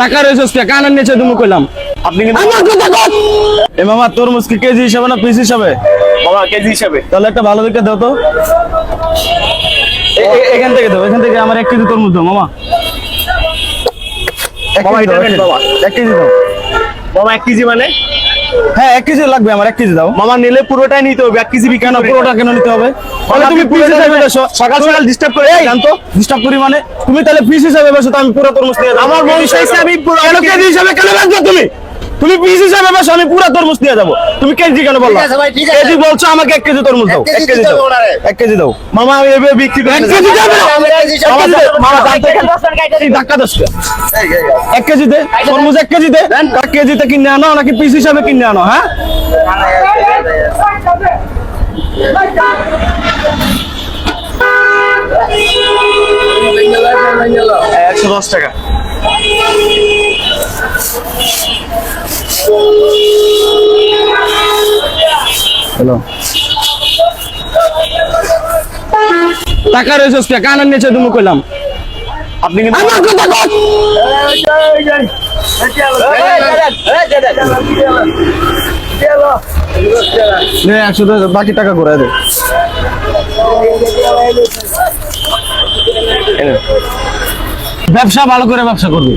টাকা রয়েছে কে কানের নিচে তুমি কইলাম। আপনি কিন্তু আমার কথা কত এ মামা তরমুজ কি কেজি হিসাবে না পিস হিসাবে? মামা কেজি হিসাবে। তাহলে একটা ভালো দেখে দাও তো। এখান থেকে দাও এখান থেকে আমার এক কেজি তরমুজ দাও মামা। এক মামা, কেজি দাও, এটা এক বাবা। কেজি দাও। মামা এক কেজি মানে? হ্যাঁ এক কেজি লাগবে আমার এক কেজি দাও। মামা নিলে পুরোটাই নিতে হবে এক কেজি বিক্রি কেন পুরোটা কেন নিতে হবে? তাহলে তুমি পিস হিসাবে বেছো সকাল সকাল ডিস্টার্ব করে জানতো ডিস্টার্ব করি মানে তুমি তাহলে পিস হিসাবে বেছো তো আমি পুরো তরমুজ নিয়ে আমার মন চাইছে আমি পুরো- কেজি হিসাবে কেন রাখব তুমি? তুমি পিস হিসাবে বেছো আমি পুরো তরমুজ দিয়ে যাব। তুমি কেজি কেন বললা? কেজি বলছো আমাকে এক কেজি তরমুজ দাও এক কেজি দাও। এক কেজি দাও। মামা আমি এভাবে বিক্রি করি এক কেজি যাবে সব মামা, দাম এই ধাক্কা দশ এক কেজি দে তরমুজ এক কেজি দে। এক কেজিতে কিনে আনো নাকি পিস হিসাবে কিনে আনো হ্যাঁ? একশো দশ টাকা। হ্যালো। টাকা রয়েছে কে কানের নিচে তুমি কইলাম আপনি কিন্তু আমার কথা কত নে একশো দশ বাকি টাকা ঘুরাই দে। ব্যবসা ভালো করে ব্যবসা করবি।